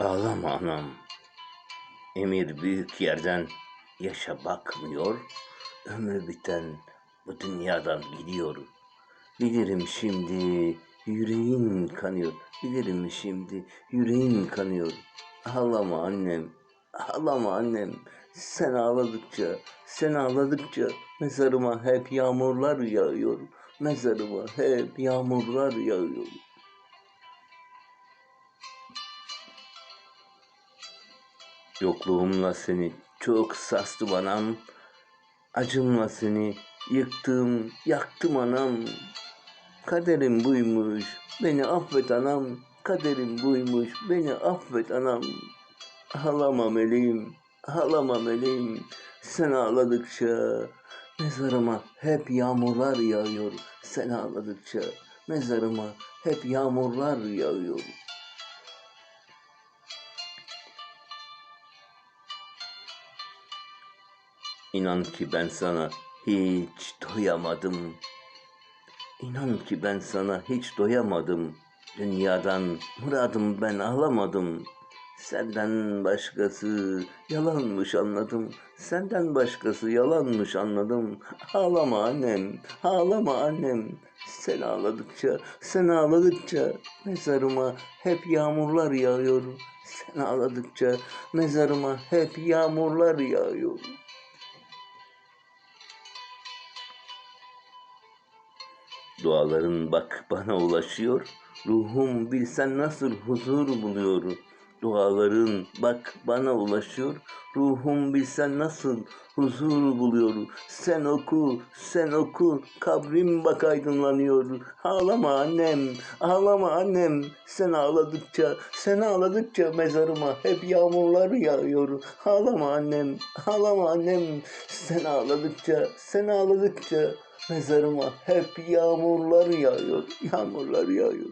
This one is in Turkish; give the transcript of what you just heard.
Ağlama anam. Emir büyük yerden yaşa bakmıyor. Ömrü biten bu dünyadan gidiyor. Bilirim şimdi yüreğin kanıyor. Bilirim şimdi yüreğin kanıyor. Ağlama annem. Ağlama annem. Sen ağladıkça, sen ağladıkça mezarıma hep yağmurlar yağıyor. Mezarıma hep yağmurlar yağıyor. Yokluğumla seni çok sastım anam. Acımla seni yıktım, yaktım anam. Kaderim buymuş, beni affet anam. Kaderim buymuş, beni affet anam. Ağlama meleğim, ağlama meleğim. Sen ağladıkça mezarıma hep yağmurlar yağıyor. Sen ağladıkça mezarıma hep yağmurlar yağıyor. İnan ki ben sana hiç doyamadım. İnan ki ben sana hiç doyamadım. Dünyadan muradım ben ağlamadım. Senden başkası yalanmış anladım. Senden başkası yalanmış anladım. Ağlama annem, ağlama annem. Sen ağladıkça, sen ağladıkça mezarıma hep yağmurlar yağıyor. Sen ağladıkça mezarıma hep yağmurlar yağıyor. Duaların bak bana ulaşıyor. Ruhum bilsen nasıl huzur buluyor. Duaların bak bana ulaşıyor. Ruhum bilsen nasıl huzur buluyor. Sen oku, sen oku. Kabrim bak aydınlanıyor. Ağlama annem, ağlama annem. Sen ağladıkça, sen ağladıkça mezarıma hep yağmurlar yağıyor. Ağlama annem, ağlama annem. Sen ağladıkça, sen ağladıkça Mezarıma hep yağmurlar yağıyor, yağmurlar yağıyor.